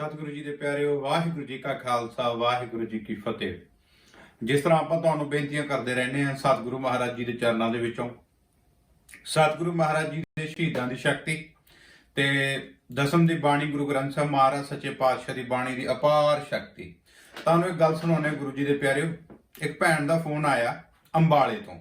ਸਤਿਗੁਰੂ ਜੀ ਦੇ ਪਿਆਰਿਓ, ਵਾਹਿਗੁਰੂ ਜੀ ਕਾ ਖਾਲਸਾ, ਵਾਹਿਗੁਰੂ ਜੀ ਕੀ ਫਤਿਹ। ਜਿਸ ਤਰ੍ਹਾਂ ਆਪਾਂ ਤੁਹਾਨੂੰ ਬੇਨਤੀਆਂ ਕਰਦੇ ਰਹਿੰਦੇ ਹਾਂ ਸਤਿਗੁਰੂ ਮਹਾਰਾਜ ਜੀ ਦੇ ਚਰਨਾਂ ਦੇ ਵਿੱਚੋਂ। ਸਤਿਗੁਰੂ ਮਹਾਰਾਜ ਜੀ ਦੇ ਸ਼ਹੀਦਾਂ ਦੀ ਸ਼ਕਤੀ ਤੇ ਦਸਮ ਦੀ ਬਾਣੀ ਗੁਰੂ ਗ੍ਰੰਥ ਸਾਹਿਬ ਮਹਾਰਾਜ ਸੱਚੇ ਪਾਤਸ਼ਾਹ ਦੀ ਬਾਣੀ ਦੀ ਅਪਾਰ ਸ਼ਕਤੀ। ਤੁਹਾਨੂੰ ਇੱਕ ਗੱਲ ਸੁਣਾਉਣੇ ਗੁਰੂ ਜੀ ਦੇ ਪਿਆਰਿਓ, ਇੱਕ ਭੈਣ ਦਾ ਫੋਨ ਆਇਆ ਅੰਬਾਲੇ ਤੋਂ।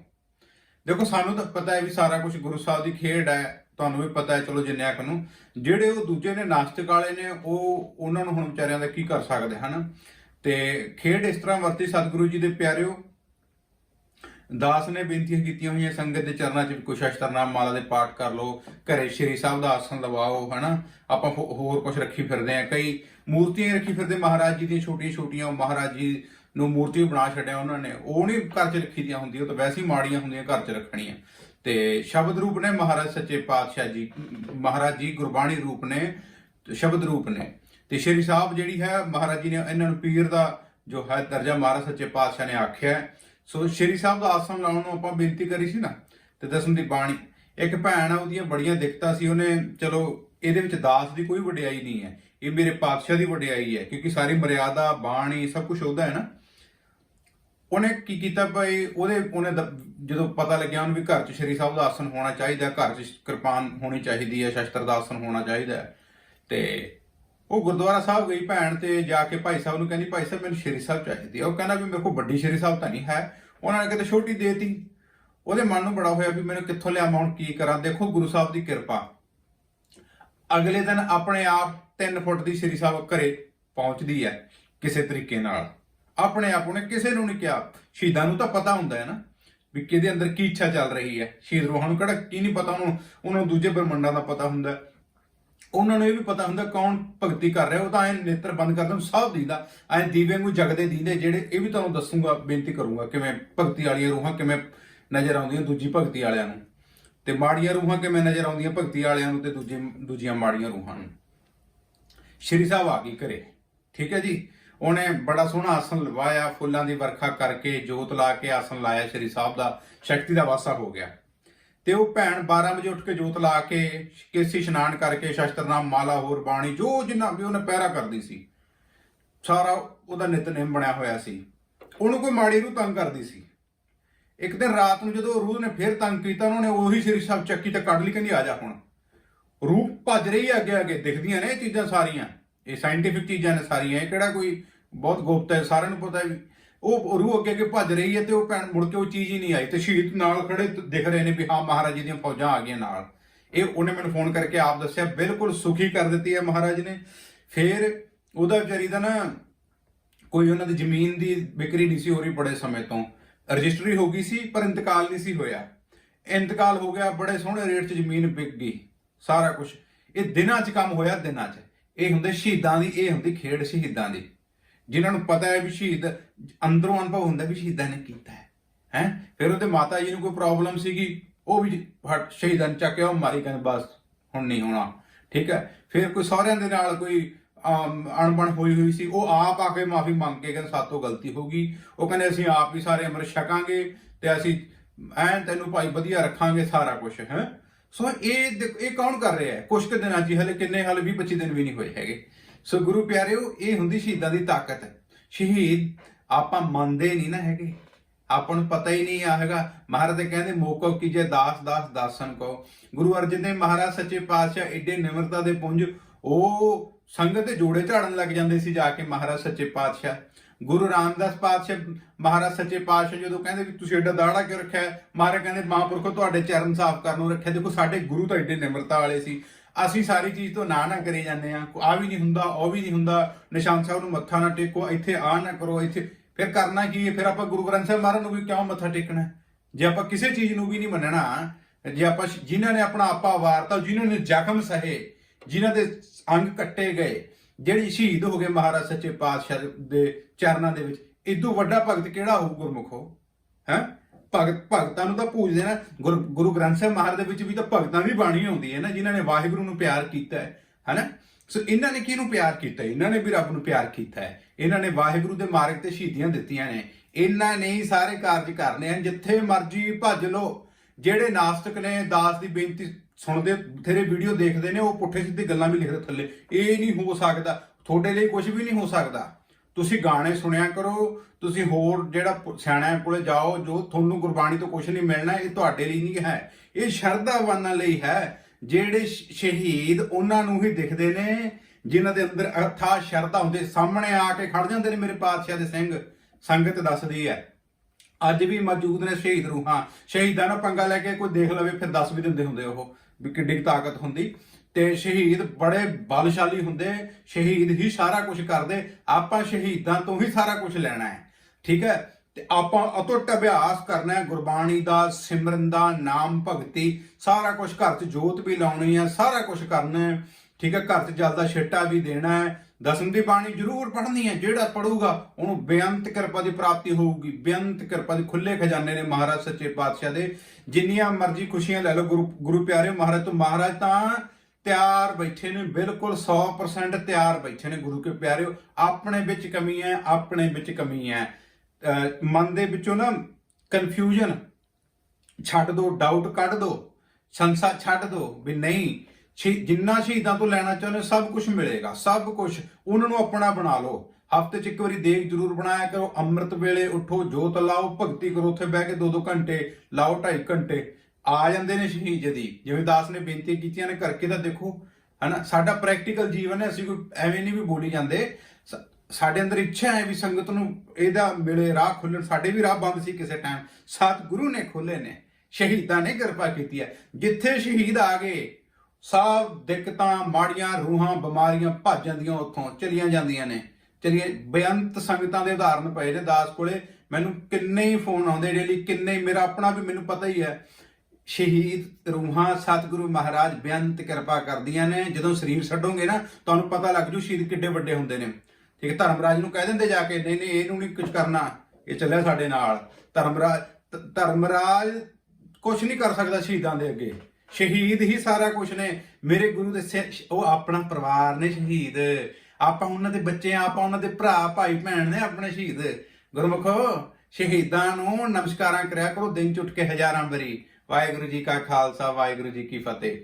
ਦੇਖੋ ਸਾਨੂੰ ਤਾਂ ਪਤਾ ਹੈ ਵੀ ਸਾਰਾ ਕੁਝ ਗੁਰੂ ਸਾਹਿਬ ਦੀ ਖੇਡ ਹੈ ਤੁਹਾਨੂੰ ਵੀ ਪਤਾ ਹੈ, ਚਲੋ ਜਿੰਨਿਆਂ ਕੁ ਨੂੰ। ਜਿਹੜੇ ਉਹ ਦੂਜੇ ਨੇ, ਨਾਸਤਿਕ ਵਾਲੇ ਨੇ, ਉਹ ਉਹਨਾਂ ਨੂੰ ਹੁਣ ਵਿਚਾਰਿਆਂ ਦਾ ਕੀ ਕਰ ਸਕਦੇ, ਹਨ? ਤੇ ਖੇਡ ਇਸ ਤਰ੍ਹਾਂ ਵਰਤੀ, ਸਤਿਗੁਰੂ ਜੀ ਦੇ ਪਿਆਰਿਓ। ਦਾਸ ਨੇ ਬੇਨਤੀਆਂ ਕੀਤੀਆਂ ਹੋਈਆਂ, ਸੰਗਤ ਦੇ ਚਰਨਾਂ 'ਚ ਕੁਛ ਅਸ਼ਤਰਨਾਮ ਮਾਲਾ ਦੇ ਪਾਠ ਕਰ ਲਓ, ਘਰੇ ਸ਼੍ਰੀ ਸਾਹਿਬ ਦਾ ਆਸਣ ਲਵਾਓ, ਹਨਾ? ਆਪਾਂ ਹੋਰ ਕੁਝ ਰੱਖੀ ਫਿਰਦੇ ਆ ਕਈ ਮੂਰਤੀਆਂ ਰੱਖੀ ਫਿਰਦੇ, ਮਹਾਰਾਜ ਜੀ ਦੀਆਂ ਛੋਟੀਆਂ ਛੋਟੀਆਂ ਉਹ ਮਹਾਰਾਜ ਜੀ ਨੂੰ ਮੂਰਤੀ ਬਣਾ ਛੱਡਿਆ ਉਹਨਾਂ ਨੇ। ਉਹ ਨਹੀਂ ਘਰ 'ਚ ਰੱਖੀ ਦੀਆਂ ਹੁੰਦੀਆਂ, ਉਹ ਤਾਂ ਵੈਸੇ ਹੀ ਮਾੜੀਆਂ ਹੁੰਦੀਆਂ, ਘਰ 'ਚ ਰੱਖਣੀਆਂ। ਤੇ ਸ਼ਬਦ ਰੂਪ ਨੇ ਮਹਾਰਾਜ ਸੱਚੇ ਪਾਤਸ਼ਾਹ ਜੀ, ਮਹਾਰਾਜ ਜੀ ਗੁਰਬਾਣੀ ਰੂਪ ਨੇ, ਸ਼ਬਦ ਰੂਪ ਨੇ। ਤੇ ਸ਼੍ਰੀ ਸਾਹਿਬ ਜਿਹੜੀ ਹੈ, ਮਹਾਰਾਜ ਜੀ ਨੇ ਇਹਨਾਂ ਨੂੰ ਪੀਰ ਦਾ ਜੋ ਹੈ ਦਰਜਾ ਮਹਾਰਾਜ ਸੱਚੇ ਪਾਤਸ਼ਾਹ ਨੇ ਆਖਿਆ ਸੋ ਸ਼੍ਰੀ ਸਾਹਿਬ ਦਾ ਆਸਣ ਲਾਉਣ ਨੂੰ ਆਪਾਂ ਬੇਨਤੀ ਕਰੀ ਸੀ ਨਾ, ਤੇ ਦਸਮ ਦੀ ਬਾਣੀ। ਇੱਕ ਭੈਣ ਆ, ਉਹਦੀਆਂ ਬੜੀਆਂ ਦਿੱਕਤਾਂ ਸੀ, ਉਹਨੇ ਚਲੋ ਇਹਦੇ ਵਿੱਚ ਦਾਸ ਦੀ ਕੋਈ ਵਡਿਆਈ ਨਹੀਂ ਹੈ, ਇਹ ਮੇਰੇ ਪਾਤਸ਼ਾਹ ਦੀ ਵਡਿਆਈ ਹੈ, ਕਿਉਂਕਿ ਸਾਰੀ ਮਰਿਆਦਾ, ਬਾਣੀ, ਸਭ ਕੁਝ ਉਹਦਾ ਹੈ ਨਾ। ਉਹਨੇ ਕੀ ਕੀਤਾ ਭਾਈ? ਉਹਦੇ, ਉਹਨੇ ਦ- ਜਦੋਂ ਪਤਾ ਲੱਗਿਆ ਉਹਨੂੰ ਵੀ ਘਰ 'ਚ ਸ਼੍ਰੀ ਸਾਹਿਬ ਦਾ ਆਸਣ ਹੋਣਾ ਚਾਹੀਦਾ, ਘਰ 'ਚ ਕਿਰਪਾਨ ਹੋਣੀ ਚਾਹੀਦੀ ਹੈ, ਸ਼ਸਤਰ ਦਾ ਆਸਣ ਹੋਣਾ ਚਾਹੀਦਾ ਹੈ। ਤੇ ਉਹ ਗੁਰਦੁਆਰਾ ਸਾਹਿਬ ਗਈ ਭੈਣ ਤੇ ਜਾ ਕੇ ਭਾਈ ਸਾਹਿਬ ਨੂੰ ਕਹਿੰਦੀ, ਭਾਈ ਸਾਹਿਬ, ਮੈਨੂੰ ਸ਼੍ਰੀ ਸਾਹਿਬ ਚਾਹੀਦੀ ਹੈ। ਉਹ ਕਹਿੰਦਾ ਵੀ ਮੇਰੇ ਕੋਲ ਵੱਡੀ ਸ਼੍ਰੀ ਸਾਹਿਬ ਤਾਂ ਨਹੀਂ ਹੈ। ਉਹਨਾਂ ਨੇ ਕਿਤੇ ਛੋਟੀ ਦੇਤੀ। ਉਹਦੇ ਮਨ ਨੂੰ ਬੜਾ ਹੋਇਆ ਵੀ ਮੈਨੂੰ ਕਿੱਥੋਂ ਲਿਆਵਾਂ, ਹੁਣ ਕੀ ਕਰਾਂ? ਦੇਖੋ ਗੁਰੂ ਸਾਹਿਬ ਦੀ ਕਿਰਪਾ। ਅਗਲੇ ਦਿਨ ਆਪਣੇ ਆਪ 3 ਫੁੱਟ ਦੀ ਸ਼੍ਰੀ ਸਾਹਿਬ ਘਰੇ ਪਹੁੰਚਦੀ ਹੈ ਕਿਸੇ ਤਰੀਕੇ ਨਾਲ। ਆਪਣੇ ਆਪ ਉਹਨੇ ਕਿਸੇ ਨੂੰ ਨਹੀਂ ਕਿਹਾ। ਸ਼ਹੀਦਾਂ ਨੂੰ ਤਾਂ ਪਤਾ ਹੁੰਦਾ ਹੈ ਨਾ ਵੀ ਕਿਹਦੇ ਅੰਦਰ ਕੀ ਇੱਛਾ ਚੱਲ ਰਹੀ ਹੈ। ਸ਼ਹੀਦ ਰੂਹਾਂ ਨੂੰ ਕਿਹੜਾ ਕੀ ਨਹੀਂ ਪਤਾ, ਉਹਨੂੰ ਉਹਨਾਂ ਦੂਜੇ ਬ੍ਰਹਮੰਡਾਂ ਦਾ ਪਤਾ ਹੁੰਦਾ ਉਹਨਾਂ ਨੂੰ ਇਹ ਵੀ ਪਤਾ ਹੁੰਦਾ ਕੌਣ ਭਗਤੀ ਕਰ ਰਿਹਾ, ਉਹ ਤਾਂ ਐ ਨੇਤਰ ਬੰਦ ਕਰ ਦਿੰਦਾ ਸਭ ਦੀਦਾ। ਐ ਦੀਵੇ ਨੂੰ ਜਗਦੇ ਦੀਂਦੇ, ਜਿਹੜੇ ਇਹ ਵੀ ਤੁਹਾਨੂੰ ਦੱਸੂਗਾ, ਬੇਨਤੀ ਕਰੂੰਗਾ, ਕਿਵੇਂ ਭਗਤੀ ਵਾਲੀਆਂ ਰੂਹਾਂ ਕਿਵੇਂ ਨਜ਼ਰ ਆਉਂਦੀਆਂ ਦੂਜੀ ਭਗਤੀ ਵਾਲਿਆਂ ਨੂੰ। ਤੇ ਮਾੜੀਆਂ ਰੂਹਾਂ ਕਿਵੇਂ ਨਜ਼ਰ ਆਉਂਦੀਆਂ ਭਗਤੀ ਵਾਲਿਆਂ ਨੂੰ ਤੇ ਦੂਜੇ ਦੂਜੀਆਂ ਮਾੜੀਆਂ ਰੂਹਾਂ ਨੂੰ। ਸ਼੍ਰੀ ਸਾਹਿਬ ਆ ਗਈ ਘਰੇ। ਠੀਕ ਹੈ ਜੀ? ਉਹਨੇ ਬੜਾ ਸੋਹਣਾ ਆਸਨ ਲਵਾਇਆ, ਫੁੱਲਾਂ ਦੀ ਵਰਖਾ ਕਰਕੇ ਜੋਤ ਲਾ ਕੇ ਆਸਨ ਲਾਇਆ ਸ਼੍ਰੀ ਸਾਹਿਬ ਦਾ, ਸ਼ਕਤੀ ਦਾ ਵਾਸਾ ਹੋ ਗਿਆ। ਤੇ ਉਹ ਭੈਣ 12 ਵਜੇ ਉੱਠ ਕੇ ਜੋਤ ਲਾ ਕੇ ਕੇਸੀ ਇਸ਼ਨਾਨ ਕਰਕੇ ਸ਼ਸਤਰਨਾਮ ਮਾਲਾ ਹੋਰ ਬਾਣੀ, ਜੋ ਜਿੰਨਾ ਵੀ ਉਹਨੇ ਪਹਿਰਾ ਕਰਦੀ ਸੀ, ਸਾਰਾ ਉਹਦਾ ਨਿਤਨੇਮ ਬਣਿਆ ਹੋਇਆ ਸੀ। ਉਹਨੂੰ ਕੋਈ ਮਾੜੀ ਨੂੰ ਤੰਗ ਕਰਦੀ ਸੀ। ਇੱਕ ਦਿਨ ਰਾਤ ਨੂੰ ਜਦੋਂ ਰੂਹ ਨੇ ਫੇਰ ਤੰਗ ਕੀਤਾ, ਉਹਨਾਂ ਨੇ ਉਹੀ ਸ਼੍ਰੀ ਸਾਹਿਬ ਚੱਕੀ ਤੇ ਕੱਢ ਲਈ, ਕਹਿੰਦੀ, ਆ ਜਾ ਹੁਣ। ਰੂਹ ਭੱਜ ਰਹੀ ਹੈ ਅੱਗੇ ਅੱਗੇ ਦਿਖਦੀਆਂ ਨੇ ਇਹ ਚੀਜ਼ਾਂ ਸਾਰੀਆਂ। ਇਹ ਸਾਇੰਟੀਫਿਕ ਚੀਜ਼ਾਂ ਨੇ ਸਾਰੀਆਂ, ਇਹ ਕਿਹੜਾ ਕੋਈ ਬਹੁਤ ਗੁਪਤ ਹੈ, ਸਾਰਿਆਂ ਨੂੰ ਪਤਾ ਵੀ ਉਹ ਰੂਹ ਅੱਗੇ ਅੱਗੇ ਭੱਜ ਰਹੀ ਹੈ ਤੇ ਉਹ ਭੈਣ ਮੁੜ ਕੇ ਉਹ ਚੀਜ਼ ਹੀ ਨਹੀਂ ਆਈ ਤੇ ਸ਼ਹੀਦ ਨਾਲ ਖੜੇ ਦਿਖ ਰਹੇ ਨੇ ਵੀ ਹਾਂ, ਮਹਾਰਾਜ ਜੀ ਦੀਆਂ ਫੌਜਾਂ ਆ ਗਈਆਂ ਨਾਲ। ਇਹ ਉਹਨੇ ਮੈਨੂੰ ਫੋਨ ਕਰਕੇ ਆਪ ਦੱਸਿਆ, ਬਿਲਕੁਲ ਸੁਖੀ ਕਰ ਦਿੱਤੀ ਹੈ ਮਹਾਰਾਜ ਨੇ। ਫਿਰ ਉਹਦਾ ਵਿਚਾਰੀ ਦਾ ਨਾ ਕੋਈ ਉਹਨਾਂ ਦੀ ਜ਼ਮੀਨ ਦੀ ਵਿਕਰੀ ਨਹੀਂ ਸੀ ਹੋ ਰਹੀ ਬੜੇ ਸਮੇਂ ਤੋਂ। ਰਜਿਸਟਰੀ ਹੋ ਗਈ ਸੀ, ਪਰ ਇੰਤਕਾਲ ਨਹੀਂ ਸੀ ਹੋਇਆ। ਇੰਤਕਾਲ ਹੋ ਗਿਆ, ਬੜੇ ਸੋਹਣੇ ਰੇਟ 'ਚ ਜ਼ਮੀਨ ਵਿਕ ਗਈ, ਸਾਰਾ ਕੁਝ ਇਹ ਦਿਨਾਂ 'ਚ ਕੰਮ ਹੋਇਆ, ਦਿਨਾਂ 'ਚ। ਇਹ ਹੁੰਦੇ ਸ਼ਹੀਦਾਂ ਦੀ, ਇਹ ਹੁੰਦੀ ਖੇਡ ਸ਼ਹੀਦਾਂ ਦੀ। ਜਿਨ੍ਹਾਂ ਨੂੰ ਪਤਾ ਹੈ ਵੀ ਸ਼ਹੀਦ, ਅੰਦਰੋਂ ਅਨੁਭਵ ਹੁੰਦਾ ਵੀ ਸ਼ਹੀਦਾਂ ਨੇ ਕੀਤਾ ਹੈ। ਹੈ? ਫਿਰ ਉਹਦੇ ਮਾਤਾ ਜੀ ਨੂੰ ਕੋਈ ਪ੍ਰੋਬਲਮ ਸੀਗੀ, ਉਹ ਵੀ ਸ਼ਹੀਦਾਂ ਨੂੰ ਚੱਕਿਆ, ਉਹ ਮਾਰੀ ਕਹਿੰਦੇ, ਬਸ, ਹੁਣ ਨਹੀਂ ਹੋਣਾ। ਠੀਕ ਹੈ? ਫਿਰ ਕੋਈ ਸਹੁਰਿਆਂ ਦੇ ਨਾਲ ਕੋਈ ਅਣਬਣ ਹੋਈ ਹੋਈ ਸੀ, ਉਹ ਆਪ ਆ ਕੇ ਮਾਫੀ ਮੰਗ ਕੇ ਕਹਿੰਦੇ, ਸਾਤੋਂ ਗਲਤੀ ਹੋ ਗਈ। ਉਹ ਕਹਿੰਦੇ, ਅਸੀਂ ਆਪ ਹੀ ਸਾਰੇ ਅੰਮ੍ਰਿਤ ਛਕਾਂਗੇ ਤੇ ਅਸੀਂ ਐਨ ਤੈਨੂੰ ਭਾਈ ਵਧੀਆ ਰੱਖਾਂਗੇ ਸਾਰਾ ਕੁਝ ਹੈ? ਸੋ ਇਹ ਇਹ ਕੌਣ ਕਰ ਰਿਹਾ ਹੈ? ਕੁਛ ਕੁ ਦਿਨਾਂ ਜੀ ਹਲੇ, ਕਿੰਨੇ ਹਲੇ 20 25 ਦਿਨ ਵੀ ਨਹੀਂ ਹੋਏ ਹੈਗੇ। ਸੋ ਗੁਰੂ ਪਿਆਰਿਓ, ਇਹ ਹੁੰਦੀ ਸ਼ਹੀਦਾਂ ਦੀ ਤਾਕਤ। ਸ਼ਹੀਦ ਆਪਾਂ ਮੰਨਦੇ ਨਹੀਂ ਨਾ ਹੈਗੇ। ਆਪਾਂ ਨੂੰ ਪਤਾ ਹੀ ਨਹੀਂ ਆ ਹੈਗਾ। ਮਹਾਰਾਜ ਦੇ ਕਹਿੰਦੇ, ਮੋਕੋ ਕੀ ਜੇ ਦਾਸ ਦਾਸ, ਦਾਸਨ ਕੋ। ਗੁਰੂ ਅਰਜਨ ਦੇਵ ਮਹਾਰਾਜ, ਸੱਚੇ ਪਾਤਸ਼ਾਹ, ਏਡੇ ਨਿਮਰਤਾ ਦੇ ਪੁੰਜ, ਉਹ ਸੰਗਤ ਦੇ ਜੋੜੇ ਝਾੜਨ ਲੱਗ ਜਾਂਦੇ ਸੀ ਜਾ ਕੇ ਮਹਾਰਾਜ ਸੱਚੇ ਪਾਤਸ਼ਾਹ। ਗੁਰੂ ਰਾਮਦਾਸ ਪਾਤਸ਼ਾਹ, ਮਹਾਰਾਜ ਸੱਚੇ ਪਾਤਸ਼ਾਹ ਜਦੋਂ ਕਹਿੰਦੇ ਵੀ ਤੁਸੀਂ ਐਡਾ ਦਾੜਾ ਕਿਉਂ ਰੱਖਿਆ? ਮਹਾਰਾਜ ਕਹਿੰਦੇ, ਮਹਾਂਪੁਰਖੋ, ਤੁਹਾਡੇ ਚਰਨ ਸਾਫ਼ ਕਰਨ ਨੂੰ ਰੱਖਿਆ। ਦੇਖੋ, ਸਾਡੇ ਗੁਰੂ ਤਾਂ ਐਡੇ ਨਿਮਰਤਾ ਵਾਲੇ ਸੀ। ਅਸੀਂ ਸਾਰੀ ਚੀਜ਼ ਤੋਂ ਨਾ ਨਾ ਕਰੀ ਜਾਂਦੇ ਆ ਆ ਵੀ ਨਹੀਂ ਹੁੰਦਾ, ਉਹ ਵੀ ਨਹੀਂ ਹੁੰਦਾ। ਨਿਸ਼ਾਨ ਸਾਹਿਬ ਨੂੰ ਮੱਥਾ ਨਾ ਟੇਕੋ, ਇੱਥੇ ਆ ਨਾ ਕਰੋ, ਇੱਥੇ ਫਿਰ ਕਰਨਾ ਕੀ ਹੈ? ਫਿਰ ਆਪਾਂ ਗੁਰੂ ਗ੍ਰੰਥ ਸਾਹਿਬ ਮਹਾਰਾਜ ਨੂੰ ਵੀ ਕਿਉਂ ਮੱਥਾ ਟੇਕਣਾ? ਜੇ ਆਪਾਂ ਕਿਸੇ ਚੀਜ਼ ਨੂੰ ਵੀ ਨਹੀਂ ਮੰਨਣਾ, ਜੇ ਆਪਾਂ ਸ਼- ਜਿਨ੍ਹਾਂ ਨੇ ਆਪਣਾ ਆਪਾ ਵਾਰਤਾ, ਜਿਨ੍ਹਾਂ ਨੇ ਜ਼ਖਮ ਸਹੇ ਜਿਨ੍ਹਾਂ ਦੇ ਅੰਗ ਕੱਟੇ ਗਏ, ਜਿਹੜੀ ਸ਼ਹੀਦ ਹੋ ਗਏ ਮਹਾਰਾਜ ਸੱਚੇ ਪਾਤਸ਼ਾਹ ਦੇ ਚਰਨਾਂ ਦੇ ਵਿੱਚ ਇਦੋਂ ਵੱਡਾ ਭਗਤ ਕਿਹੜਾ ਹੋਊ ਗੁਰਮੁਖੋ ਹੈ? ਭਗਤ, ਭਗਤਾਂ ਨੂੰ ਤਾਂ ਪੂਜਦੇ ਨਾ। ਗੁਰੂ ਗੁਰੂ ਗ੍ਰੰਥ ਸਾਹਿਬ ਮਹਾਰਾਜ ਦੇ ਵਿੱਚ ਵੀ ਤਾਂ ਭਗਤਾਂ ਦੀ ਬਾਣੀ ਆਉਂਦੀ ਹੈ ਨਾ, ਜਿਨ੍ਹਾਂ ਨੇ ਵਾਹਿਗੁਰੂ ਨੂੰ ਪਿਆਰ ਕੀਤਾ ਹੈ, ਹੈਨਾ? ਸੋ ਇਹਨਾਂ ਨੇ ਕਿਹਨੂੰ ਪਿਆਰ ਕੀਤਾ? ਇਹਨਾਂ ਨੇ ਵੀ ਰੱਬ ਨੂੰ ਪਿਆਰ ਕੀਤਾ ਹੈ। ਇਹਨਾਂ ਨੇ ਵਾਹਿਗੁਰੂ ਦੇ ਮਾਰਗ ਤੇ ਸ਼ਹੀਦੀਆਂ ਦਿੱਤੀਆਂ ਨੇ। ਇਹਨਾਂ ਨੇ ਹੀ ਸਾਰੇ ਕਾਰਜ ਕਰਨੇ ਹਨ, ਜਿੱਥੇ ਮਰਜ਼ੀ ਭੱਜ ਲੋ ਜਿਹੜੇ ਨਾਸਤਿਕ ਨੇ, ਦਾਸ ਦੀ ਬੇਨਤੀ ਸੁਣਦੇ ਬਥੇਰੇ ਵੀਡੀਓ ਦੇਖਦੇ ਨੇ, ਉਹ ਪੁੱਠੇ ਸਿੱਧੇ ਗੱਲਾਂ ਵੀ ਲਿਖਦੇ ਥੱਲੇ। ਇਹ ਨਹੀਂ ਹੋ ਸਕਦਾ। ਤੁਹਾਡੇ ਲਈ ਕੁਝ ਵੀ ਨਹੀਂ ਹੋ ਸਕਦਾ। ਤੁਸੀਂ ਗਾਣੇ ਸੁਣਿਆ ਕਰੋ, ਤੁਸੀਂ ਹੋਰ ਜਿਹੜਾ ਸਿਆਣਿਆਂ ਕੋਲੇ ਜਾਓ, ਜੋ ਤੁਹਾਨੂੰ ਗੁਰਬਾਣੀ ਤੋਂ ਕੁਝ ਨਹੀਂ ਮਿਲਣਾ, ਇਹ ਤੁਹਾਡੇ ਲਈ ਨਹੀਂ ਹੈ। ਇਹ ਸ਼ਰਧਾਵਾਨਾਂ ਲਈ ਹੈ। ਜਿਹੜੇ ਸ਼ਹੀਦ ਉਹਨਾਂ ਨੂੰ ਹੀ ਦਿਖਦੇ ਨੇ, ਜਿਨ੍ਹਾਂ ਦੇ ਅੰਦਰ ਅਥਾ ਸ਼ਰਧਾ ਹੁੰਦੇ ਸਾਹਮਣੇ ਆ ਕੇ ਖੜ ਜਾਂਦੇ ਨੇ ਮੇਰੇ ਪਾਤਸ਼ਾਹ ਦੇ ਸਿੰਘ। ਸੰਗਤ ਦੱਸਦੀ ਹੈ, ਅੱਜ ਵੀ ਮੌਜੂਦ ਨੇ ਸ਼ਹੀਦ ਰੂਹਾਂ। ਸ਼ਹੀਦਾਂ ਨਾਲ ਪੰਗਾ ਲੈ ਕੇ ਕੋਈ ਦੇਖ ਲਵੇ, ਫਿਰ ਦੱਸ ਵੀ ਦਿੰਦੇ ਹੁੰਦੇ ਉਹ। ਵੀ ਕਿੱਡੀ ਤਾਕਤ ਹੁੰਦੀ ਤੇ ਸ਼ਹੀਦ ਬੜੇ ਬਲਸ਼ਾਲੀ ਹੁੰਦੇ, ਸ਼ਹੀਦ ਹੀ ਸਾਰਾ ਕੁਝ ਕਰਦੇ, ਆਪਾਂ ਸ਼ਹੀਦਾਂ ਤੋਂ ਹੀ ਸਾਰਾ ਕੁਝ ਲੈਣਾ ਹੈ, ਠੀਕ ਹੈ? ਤੇ ਆਪਾਂ ਅਤੁੱਟ ਅਭਿਆਸ ਕਰਨਾ ਹੈ, ਗੁਰਬਾਣੀ ਦਾ, ਸਿਮਰਨ ਦਾ, ਨਾਮ ਭਗਤੀ, ਸਾਰਾ ਕੁਝ ਘਰ 'ਚ ਜੋਤ ਵੀ ਲਾਉਣੀ ਹੈ, ਸਾਰਾ ਕੁਝ ਕਰਨਾ ਹੈ। ਠੀਕ ਹੈ, ਘਰ 'ਚ ਜਲਦਾ ਛਿੱਟਾ ਵੀ ਦੇਣਾ ਹੈ। ਦਸਮ ਦੀ ਬਾਣੀ ਜ਼ਰੂਰ ਪੜ੍ਹਨੀ ਹੈ, ਜਿਹੜਾ ਪੜੂਗਾ ਉਹਨੂੰ ਬੇਅੰਤ ਕਿਰਪਾ ਦੀ ਪ੍ਰਾਪਤੀ ਹੋਊਗੀ। ਬੇਅੰਤ ਕਿਰਪਾ ਦੇ ਖੁੱਲੇ ਖਜ਼ਾਨੇ ਨੇ ਮਹਾਰਾਜ, ਸੱਚੇ ਪਾਤਸ਼ਾਹ ਦੇ। ਜਿੰਨੀਆਂ ਮਰਜ਼ੀ ਖੁਸ਼ੀਆਂ ਲੈ ਲਓ ਗੁਰੂ ਗੁਰੂ ਪਿਆਰੇ ਮਹਾਰਾਜ ਤੋਂ। ਮਹਾਰਾਜ ਤਾਂ ਤਿਆਰ ਬੈਠੇ ਨੇ, ਬਿਲਕੁਲ 100% ਤਿਆਰ ਬੈਠੇ ਨੇ ਗੁਰੂ ਕੇ ਪਿਆਰਿਓ। ਆਪਣੇ ਵਿੱਚ ਕਮੀ ਹੈ, ਆਪਣੇ ਵਿੱਚ ਕਮੀ ਹੈ। ਮਨ ਦੇ ਵਿੱਚੋਂ ਨਾ ਕਨਫਿਊਜ਼ਨ ਛੱਡ ਦੋ ਡਾਊਟ ਕੱਢ ਦੋ, ਸੰਸਾ ਛੱਡ ਦੋ ਵੀ ਨਹੀਂ ਜਿੰਨਾ ਸ਼ਹੀਦਾਂ ਤੋਂ ਲੈਣਾ ਚਾਹੁੰਦੇ ਹੋ, ਸਭ ਕੁਝ ਮਿਲੇਗਾ ਸਭ ਕੁਝ ਉਹਨਾਂ ਨੂੰ ਆਪਣਾ ਬਣਾ ਲਓ। ਹਫ਼ਤੇ 'ਚ ਇੱਕ ਵਾਰੀ ਦੇਗ ਜ਼ਰੂਰ ਬਣਾਇਆ ਕਰੋ। ਅੰਮ੍ਰਿਤ ਵੇਲੇ ਉੱਠੋ ਜੋਤ ਲਾਓ ਭਗਤੀ ਕਰੋ ਉੱਥੇ ਬਹਿ ਕੇ 2-2 ਘੰਟੇ ਲਾਓ 2.5 ਘੰਟੇ। ਆ ਜਾਂਦੇ ਨੇ ਸ਼ਹੀਦ ਦੀ। ਜਿਵੇਂ ਦਾਸ ਨੇ ਬੇਨਤੀ ਕੀਤੀਆਂ ਨੇ ਕਰਕੇ ਤਾਂ ਦੇਖੋ। ਹਨਾ ਸਾਡਾ ਪ੍ਰੈਕਟੀਕਲ ਜੀਵਨ ਹੈ ਅਸੀਂ ਕੋਈ ਐਵੇਂ ਨਹੀਂ ਵੀ ਬੋਲੀ ਜਾਂਦੇ। ਸ- ਸਾਡੇ ਅੰਦਰ ਇੱਛਾ ਹੈ ਵੀ ਸੰਗਤ ਨੂੰ ਇਹਦਾ ਮਿਲੇ ਰਾਹ ਖੁੱਲਣ। ਸਾਡੇ ਵੀ ਰਾਹ ਬੰਦ ਸੀ ਕਿਸੇ ਟਾਈਮ ਸਤਿਗੁਰੂ ਨੇ ਖੋਲੇ ਨੇ। ਸ਼ਹੀਦਾਂ ਨੇ ਕਿਰਪਾ ਕੀਤੀ ਹੈ। ਜਿੱਥੇ ਸ਼ਹੀਦ ਆ ਗਏ ਸਭ ਦਿੱਕਤਾਂ, ਮਾੜੀਆਂ ਰੂਹਾਂ, ਬਿਮਾਰੀਆਂ ਭੱਜ ਜਾਂਦੀਆਂ ਉੱਥੋਂ, ਚਲੀਆਂ ਜਾਂਦੀਆਂ ਨੇ। ਚਲੀਏ, ਬੇਅੰਤ ਸੰਗਤਾਂ ਦੇ ਉਦਾਹਰਨ ਪਏ ਨੇ ਦਾਸ ਕੋਲੇ। ਮੈਨੂੰ ਕਿੰਨੇ ਹੀ ਫੋਨ ਆਉਂਦੇ ਡੇਲੀ ਕਿੰਨੇ ਮੇਰਾ ਆਪਣਾ ਵੀ ਮੈਨੂੰ ਪਤਾ ਹੀ ਹੈ। ਸ਼ਹੀਦ ਰੂਹਾਂ ਸਤਿਗੁਰੂ ਮਹਾਰਾਜ ਬੇਅੰਤ ਕਿਰਪਾ ਕਰਦੀਆਂ ਨੇ। ਜਦੋਂ ਸਰੀਰ ਛੱਡੋਗੇ ਨਾ, ਤੁਹਾਨੂੰ ਪਤਾ ਲੱਗ ਜੂ ਸ਼ਹੀਦ ਕਿੱਡੇ ਵੱਡੇ ਹੁੰਦੇ ਨੇ। ਠੀਕ ਹੈ, ਧਰਮਰਾਜ ਨੂੰ ਕਹਿ ਦਿੰਦੇ ਜਾ ਕੇ, ਨਹੀਂ ਨਹੀਂ, ਇਹਨੂੰ ਨਹੀਂ ਕੁਝ ਕਰਨਾ। ਇਹ ਚੱਲਿਆ ਸਾਡੇ ਨਾਲ। ਧਰਮਰਾਜ ਧ- ਧਰਮਰਾਜ ਕੁਝ ਨਹੀਂ ਕਰ ਸਕਦਾ ਸ਼ਹੀਦਾਂ ਦੇ ਅੱਗੇ। ਸ਼ਹੀਦ ਹੀ ਸਾਰਾ ਕੁਝ ਨੇ। ਮੇਰੇ ਗੁਰੂ ਦੇ ਸਿ- ਉਹ ਆਪਣਾ ਪਰਿਵਾਰ ਨੇ ਸ਼ਹੀਦ। ਆਪਾਂ ਉਹਨਾਂ ਦੇ ਬੱਚੇ ਆਪਾਂ ਉਹਨਾਂ ਦੇ ਭਰਾ, ਭਾਈ ਭੈਣ ਨੇ ਆਪਣੇ ਸ਼ਹੀਦ। ਗੁਰਮੁਖੋ, ਸ਼ਹੀਦਾਂ ਨੂੰ ਨਮਸਕਾਰਾਂ ਕਰਿਆ ਕਰੋ ਦਿਨ ਚ ਉੱਠ ਕੇ ਹਜ਼ਾਰਾਂ ਵਾਰੀ। ਵਾਹਿਗੁਰੂ ਜੀ ਕਾ ਖਾਲਸਾ, ਵਾਹਿਗੁਰੂ ਜੀ ਕੀ ਫਤਿਹ।